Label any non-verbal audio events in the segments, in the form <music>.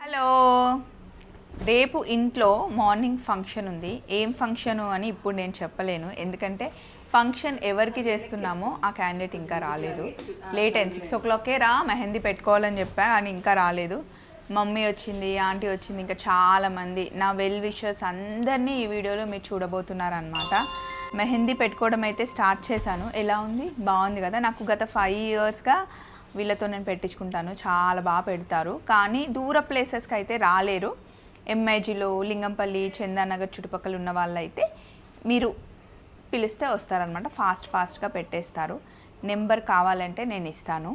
Hello. రేపు ఇంట్లో morning function ఉంది. ఏం ఫంక్షను అని ఇప్పుడు నేను చెప్పలేను. ఎందుకంటే ఫంక్షన్ ఎవరికి చేస్తున్నామో ఆ క్యాండిడేట్ ఇంకా రాలేదు. లేట్ అయింది. సిక్స్ ఓ క్లాకే రా మెహందీ పెట్టుకోవాలని చెప్పా కానీ ఇంకా రాలేదు. మమ్మీ వచ్చింది ఆంటీ వచ్చింది ఇంకా చాలామంది నా వెల్ విషర్స్ అందరినీ ఈ వీడియోలో మీరు చూడబోతున్నారనమాట మెహందీ పెట్టుకోవడం అయితే స్టార్ట్ చేశాను. ఎలా ఉంది? బాగుంది కదా. నాకు గత ఫైవ్ ఇయర్స్గా వీళ్ళతో నేను పెట్టించుకుంటాను. చాలా బాగా పెడతారు. కానీ దూర ప్లేసెస్కి అయితే రాలేరు. ఎంఐజీలో లింగంపల్లి చందానగర్ చుట్టుపక్కల ఉన్న వాళ్ళైతే మీరు పిలిస్తే వస్తారనమాట ఫాస్ట్ ఫాస్ట్గా పెట్టేస్తారు. నెంబర్ కావాలంటే నేను ఇస్తాను.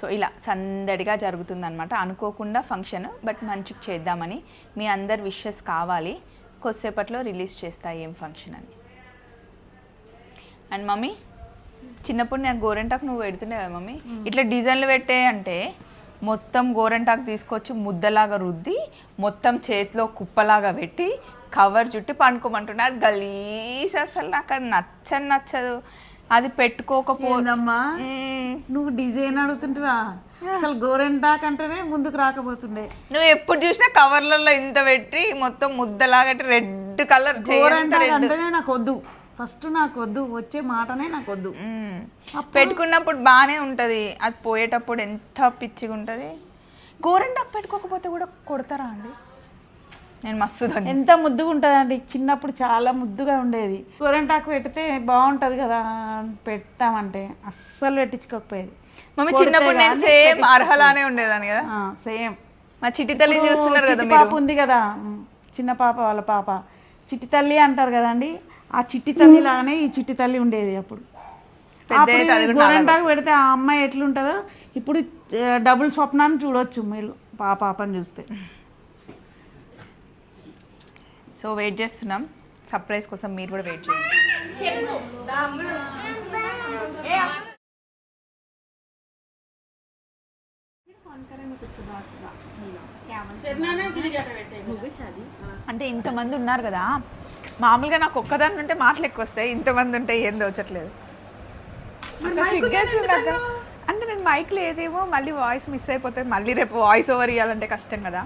సో ఇలా సందడిగా జరుగుతుందనమాట అనుకోకుండా ఫంక్షన్ బట్ మంచిగా చేద్దామని మీ అందరు విషెస్ కావాలి. కొద్దిసేపట్లో రిలీజ్ చేస్తా ఏం ఫంక్షన్ అని. అండ్ మమ్మీ చిన్నప్పుడు నేను గోరెంటాకు నువ్వు పెడుతుండే కదా మమ్మీ? ఇట్లా డిజైన్లు పెట్టే అంటే మొత్తం గోరెంటాకు తీసుకొచ్చి ముద్దలాగా రుద్ది మొత్తం చేతిలో కుప్పలాగా పెట్టి కవర్ చుట్టి పండుకోమంటుండే. అది గలీజ్ అసలు నాకు అది నచ్చని నచ్చదు. అది పెట్టుకోకపో ఏందమ్మా? మ్మ్. నువ్వు డిజైన్ అడుగుతుంటివా? అసలు గోరెంటాక్ అంటేనే ముందుకు రాకపోతుండే. నువ్వు ఎప్పుడు చూసినా కవర్లలో ఇంత పెట్టి మొత్తం ముద్దలాగా రెడ్ కలర్ గోరెంటాక్ అంటేనే నాకు వద్దు. ఫస్ట్ నాకు వద్దు వచ్చే మాటనే నాకు వద్దు పెట్టుకున్నప్పుడు బాగానే ఉంటుంది. అది పోయేటప్పుడు ఎంత పిచ్చిగా ఉంటుంది గోరెంటాకు పెట్టుకోకపోతే కూడా కొడతారా అండి? నేను మస్తు ఎంత ముద్దుగా ఉంటుందండి చిన్నప్పుడు చాలా ముద్దుగా ఉండేది. గోరెంటాకు పెడితే బాగుంటుంది కదా పెడతామంటే అస్సలు పెట్టించుకోకపోయేది. మమ్మీ చిన్నప్పుడు నేను సేమ్ అర్హలానే ఉండేదాన్ని కదా. సేమ్. మా చిట్టి తల్లిని చూస్తున్నారు కదా పాప ఉంది కదా. చిన్న పాప వాళ్ళ పాప. చిట్టి తల్లి అంటారు కదండి ఆ చిట్టి తల్లి లాగానే ఈ చిట్టి తల్లి ఉండేది అప్పుడు. గోరంటాకు పెడితే ఆ అమ్మాయి ఎట్లుంటుందో ఇప్పుడు డబుల్ స్వప్నాన్ని చూడొచ్చు మీరు పా పాపని చూస్తే. సో వెయిట్ చేస్తున్నాం. సర్ప్రైజ్ కోసం మీరు కూడా వెయిట్ చేయండి. అంటే ఇంతమంది ఉన్నారు కదా మామూలుగా నాకు ఒక్కదాన్ని ఉంటే మాటలు ఎక్కువ వస్తాయి ఇంతమంది ఉంటే ఏం దోచట్లేదు. అంటే నేను మైక్ లేదేమో మళ్ళీ వాయిస్ మిస్ అయిపోతే మళ్ళీ రేపు వాయిస్ ఓవర్ ఇవ్వాలంటే కష్టం కదా.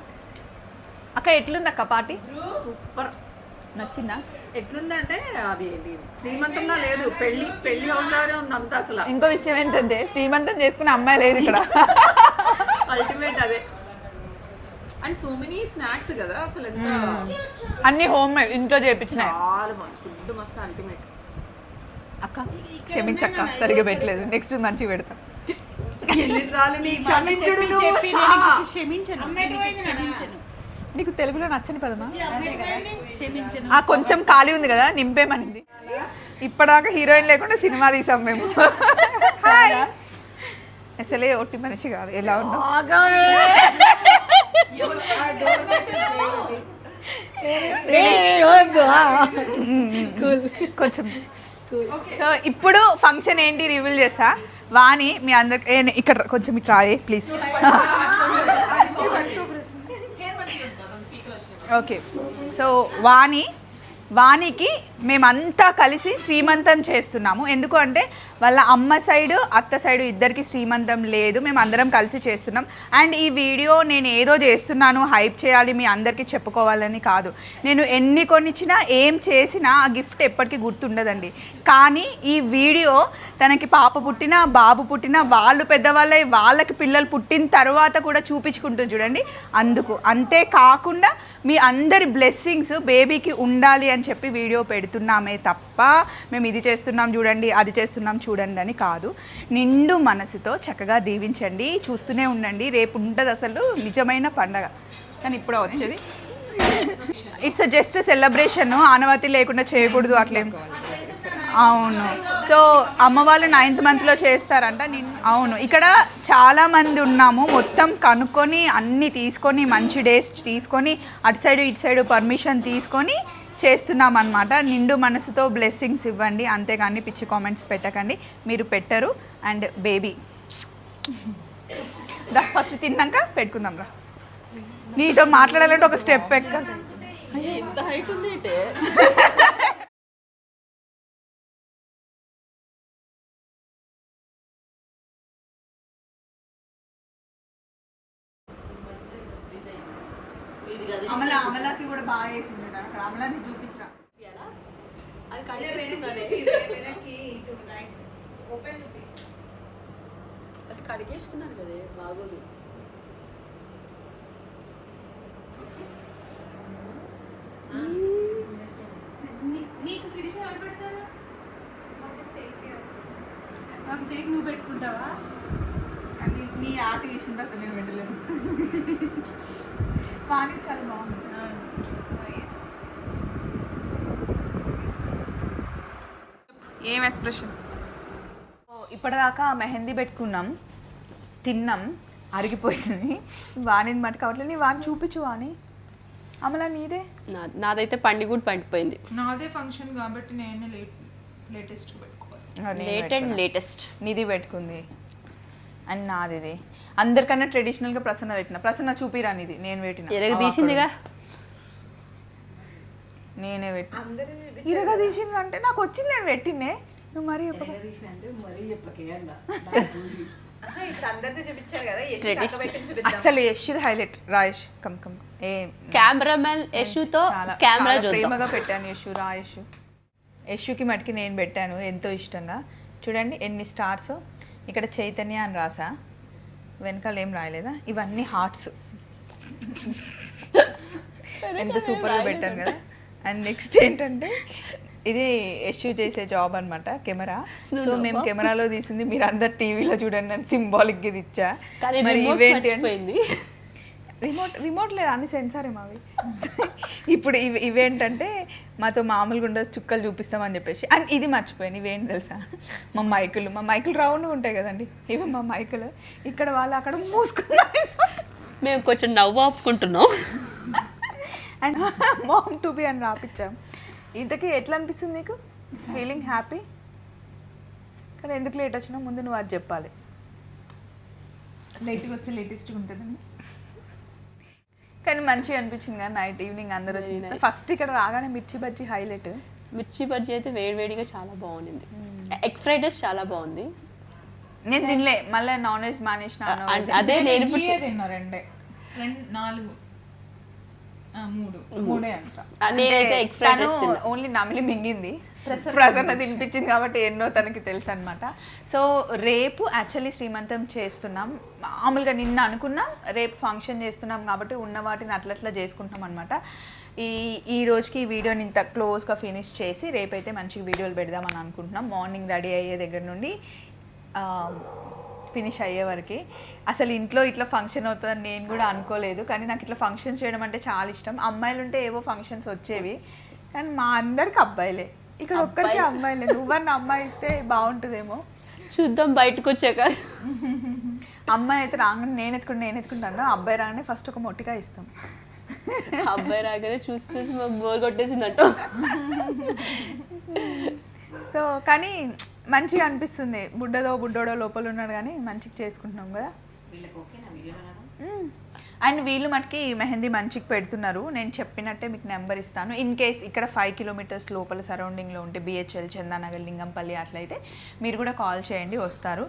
అక్క ఎట్లుంది అక్క పార్టీ? సూపర్. నచ్చిందా? ఎట్లుందంటే అది ఏంటి శ్రీమంతంలో లేదు పెళ్ళి పెళ్ళి హౌస్ లాగానే ఉంది అంతా అసలు. ఇంకో విషయం ఏంటంటే శ్రీమంతం చేసుకునే అమ్మాయి లేదు ఇక్కడ. సో మెనీ స్నాక్స్ కదా అసలు ఎంత అన్ని హోమ్ మేడ్ ఇంట్లో చేపించినాయి చాలా బాగుంది ఫుడ్ మస్తు అల్టిమేట్ అక్క క్షమించక్క సరిగా పెట్టలేదు. నెక్స్ట్ మంచిగా పెడతా. ఎన్నిసార్లు నీ క్షమించుడు నీకు తెలుగులో నచ్చని పదమా? ఆ కొంచెం ఖాళీ ఉంది కదా నింపేమనింది. ఇప్పటిదాకా హీరోయిన్ లేకుండా సినిమా తీసాం మేము. అసలే ఒట్టి మనిషి కాదు. ఎలా ఉన్నావు? కొంచెం. సో ఇప్పుడు ఫంక్షన్ ఏంటి రివీల్ చేసా వాణి మీ అందరికి ఇక్కడ కొంచెం ఇట్లా ప్లీజ్ ఓకే సో వాణి వాణికి మేమంతా కలిసి శ్రీమంతం చేస్తున్నాము. ఎందుకు అంటే వాళ్ళ అమ్మ సైడు అత్త సైడు ఇద్దరికి శ్రీమంతం లేదు. మేము అందరం కలిసి చేస్తున్నాం. అండ్ ఈ వీడియో నేను ఏదో చేస్తున్నాను హైప్ చేయాలి మీ అందరికీ చెప్పుకోవాలని కాదు. నేను ఎన్ని కొనిచ్చినా ఏం చేసినా ఆ గిఫ్ట్ ఎప్పటికీ గుర్తుండదండి. కానీ ఈ వీడియో తనకి పాప పుట్టినా బాబు పుట్టినా వాళ్ళు పెద్దవాళ్ళై వాళ్ళకి పిల్లలు పుట్టిన తర్వాత కూడా చూపించుకుంటుంది చూడండి. అందుకు అంతే కాకుండా మీ అందరి బ్లెస్సింగ్స్ బేబీకి ఉండాలి అని చెప్పి వీడియో వెళ్తున్నామే తప్ప మేము ఇది చేస్తున్నాం చూడండి అది చేస్తున్నాం చూడండి అని కాదు. నిండు మనసుతో చక్కగా దీవించండి చూస్తూనే ఉండండి. రేపు ఉంటుంది అసలు నిజమైన పండగ. కానీ ఇప్పుడు వచ్చేది. ఇట్స్ జస్ట్ సెలబ్రేషన్ ఆనవాతి లేకుండా చేయకూడదు అట్లేం. అవును. సో అమ్మ వాళ్ళు నైన్త్ మంత్లో చేస్తారంట. అవును. ఇక్కడ చాలామంది ఉన్నాము. మొత్తం కనుక్కొని అన్నీ తీసుకొని మంచి డేస్ తీసుకొని అటు సైడు ఇటు సైడు పర్మిషన్ తీసుకొని చేస్తున్నాం అనమాట నిండు మనసుతో బ్లెస్సింగ్స్ ఇవ్వండి. అంతేగాని పిచ్చి కామెంట్స్ పెట్టకండి. మీరు పెట్టరు. అండ్ బేబీ దా ఫస్ట్ తిన్నాక పెట్టుకుందాం రా. నీతో మాట్లాడాలంటే ఒక స్టెప్ ఎక్క. అమల అమలకి కూడా బాగా వేసింది అమలాన్ని చూపించరా అది కడిగేసుకున్నానే <laughs> వెనక్కి ఇటు రైట్ ఓపెన్ అది కడిగేసుకున్నాను కదే బాగోదు. నీకు శిరీష ఎవరు పెడతారు? మాకు చేకి నువ్వు పెట్టుకుంటావా? కానీ నీ ఆట చేసిన తర్వాత నేను పెట్టలేను. కానీ చాలా బాగుంది ఏం ఎక్స్ప్రెషన్ ఇప్పటిదాకా మెహందీ పెట్టుకున్నాం తిన్నాం అరిగిపోయింది. వాణిది మటు కావట్లేదు. నీ వాణి చూపించు వాణి. అమలా నీదే? నా నాదైతే పండి కూడా పండిపోయింది. నాదే ఫంక్షన్ కాబట్టి నేను late latest late and. Latest Nidhi పెట్టుకుంది. అండ్ నాది ఇది అందరికన్నా ట్రెడిషనల్గా ప్రసన్న పెట్టిన. ప్రసన్న చూపిరా నిధి నేను పెట్టిన. తీసిందిగా. నేనే పెట్టిన ఇరగ తీసింది అంటే నాకు వచ్చింది నేను పెట్టినే నువ్వు మరీ. <laughs> అస్సలు యశ్ది హైలైట్. Rayesh come come. ఏ కెమెరామెన్ యశుతో కెమెరా ప్రేమగా పెట్టాను యశు రా యశు. యశుకి మటుకి నేను పెట్టాను ఎంతో ఇష్టంగా. చూడండి ఎన్ని స్టార్స్ ఇక్కడ చైతన్య అని రాసా. వెనకాల ఏం రాయలేదా? ఇవన్నీ హార్ట్స్ <laughs> ఎంత సూపర్గా పెట్టాను కదా. అండ్ నెక్స్ట్ ఏంటంటే ఇది యశు చేసే జాబ్ అనమాట కెమెరా. సో మేము కెమెరాలో తీసింది మీరు అందరు టీవీలో చూడండి అని సింబాలిక్ ఇది ఇచ్చా రిమోట్ రిమోట్ రిమోట్ లేదు అన్ని సెన్సార్ ఏమో అవి ఇప్పుడు ఇవి ఇవేంటంటే మాతో మామూలుగా ఉండదు చుక్కలు చూపిస్తామని చెప్పేసి. అండ్ ఇది మర్చిపోయాను ఇవేంటి తెలుసా? మా మైకులు మా మైకులు రౌండ్గా ఉంటాయి కదండి. ఇవి మా మైకులు. ఇక్కడ వాళ్ళు అక్కడ మూసుకున్నారు. మేము కొంచెం నవ్వు ఆపుకుంటున్నాం. అండ్ మామ్ టు బి అని రాపిచ్చాం. ఇంతకీ ఎట్లా అనిపిస్తుంది నీకు? ఫీలింగ్ హ్యాపీ కానీ ఎందుకు లేట్ వచ్చినా ముందు నువ్వు అది చెప్పాలి. లేట్గా వస్తే లేటెస్ట్గా ఉంటుందండి కానీ మంచిగా అనిపించింది కదా నైట్ ఈవినింగ్ అందరూ వచ్చి ఫస్ట్ ఇక్కడ రాగానే మిర్చి బజ్జీ హైలైట్ మిర్చి బజ్జీ అయితే వేడివేడిగా చాలా బాగుండింది. ఎగ్ ఫ్రైడ్ రైస్ చాలా బాగుంది. నేను తినలే. మళ్ళీ నాన్ వెజ్ మానేసిన. అదే నేను ఇప్పుడు ఇడ్లీయే తిన్నా రెండే. రెండు నాలుగు ఆ, మూడు మూడే అంట ఆ, నేనైతే ఎగ్ ఫ్రైడ్ తను ఓన్లీ నమిలి మింగింది. ప్రసన్న తినిపించింది. కాబట్టి ఎన్నో తనకి తెలుసు అనమాట సో రేపు యాక్చువల్లీ శ్రీమంతం చేస్తున్నాం. మామూలుగా నిన్న అనుకున్నాం రేపు ఫంక్షన్ చేస్తున్నాం కాబట్టి ఉన్న వాటిని అట్లట్లా చేసుకుంటున్నాం అనమాట ఈ ఈ రోజుకి ఈ వీడియోని ఇంత క్లోజ్గా ఫినిష్ చేసి రేపైతే మంచి వీడియోలు పెడదామని అనుకుంటున్నాం. మార్నింగ్ రెడీ అయ్యే దగ్గర నుండి ఫినిష్ అయ్యే వరకు. అసలు ఇంట్లో ఇట్లా ఫంక్షన్ అవుతుందని నేను కూడా అనుకోలేదు. కానీ నాకు ఇట్లా ఫంక్షన్ చేయడం అంటే చాలా ఇష్టం. అమ్మాయిలు ఉంటే ఏవో ఫంక్షన్స్ వచ్చేవి. కానీ మా అందరికి అబ్బాయిలే. ఇక్కడ ఒక్కరికి అమ్మాయిలే. నువ్వన్న అమ్మాయి ఇస్తే బాగుంటుందేమో. చూద్దాం బయటకు వచ్చాక అమ్మాయి అయితే రాగానే నేను ఎత్తుకుంటే నేను ఎత్తుకుంటాను. అబ్బాయి రాగానే ఫస్ట్ ఒక మొట్టిగా ఇస్తాం. అబ్బాయి రాగానే చూసి చూసి మాకు బోర్ కొట్టేసిందట. సో కానీ మంచిగా అనిపిస్తుంది. బుడ్డదో బుడ్డోడో లోపల ఉన్నాడు కానీ మంచిగా చేసుకుంటున్నాం కదా. అండ్ వీళ్ళు మటుకి మెహందీ మంచికి పెడుతున్నారు. నేను చెప్పినట్టే మీకు నెంబర్ ఇస్తాను. ఇన్ కేస్ ఇక్కడ ఫైవ్ కిలోమీటర్స్ లోపల సరౌండింగ్లో ఉంటే బిహెచ్ఎల్ చందానగర్ లింగంపల్లి అట్లయితే మీరు కూడా కాల్ చేయండి వస్తారు.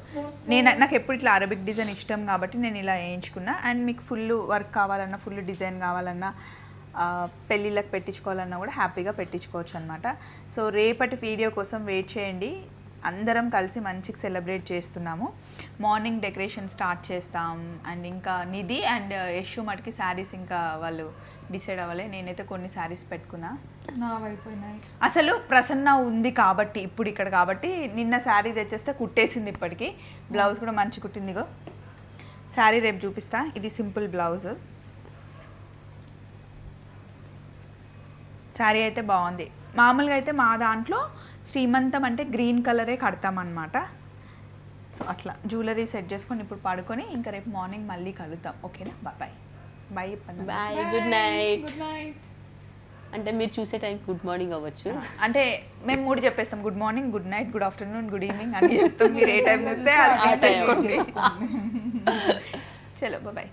నేను నాకు ఎప్పుడు ఇట్లా అరబిక్ డిజైన్ ఇష్టం కాబట్టి నేను ఇలా వేయించుకున్నా. అండ్ మీకు ఫుల్ వర్క్ కావాలన్నా ఫుల్ డిజైన్ కావాలన్నా పెళ్ళిళ్ళకి పెట్టించుకోవాలన్నా కూడా హ్యాపీగా పెట్టించుకోవచ్చు అనమాట సో రేపటి వీడియో కోసం వెయిట్ చేయండి. అందరం కలిసి మంచిగా సెలబ్రేట్ చేస్తున్నాము. మార్నింగ్ డెకరేషన్ స్టార్ట్ చేస్తాం. అండ్ ఇంకా నిధి అండ్ యశు మటుకి శారీస్ ఇంకా వాళ్ళు డిసైడ్ అవ్వలే. నేనైతే కొన్ని శారీస్ పెట్టుకున్నా. అసలు ప్రసన్న ఉంది కాబట్టి ఇప్పుడు ఇక్కడ కాబట్టి నిన్న శారీ తెచ్చేస్తే కుట్టేసింది ఇప్పటికి. బ్లౌజ్ కూడా మంచి కుట్టిందిగో శారీ రేపు చూపిస్తా. ఇది సింపుల్ బ్లౌజ్ శారీ అయితే బాగుంది. మామూలుగా అయితే మా దాంట్లో శ్రీమంతం అంటే గ్రీన్ కలరే కడతామన్నమాట. సో అట్లా జ్యువెలరీ సెట్ చేసుకొని ఇప్పుడు పడుకొని ఇంకా రేపు మార్నింగ్ మళ్ళీ కలుద్దాం. ఓకేనా? Bye bye bye good night. Good night. అంటే మీరు చూసే టైం గుడ్ మార్నింగ్ అవ్వచ్చు. అంటే మేము మూడు చెప్పేస్తాం. Good morning good night good afternoon good evening అని చెప్తాం. మీరు ఏ టైం చూస్తే <laughs> చలో బాయ్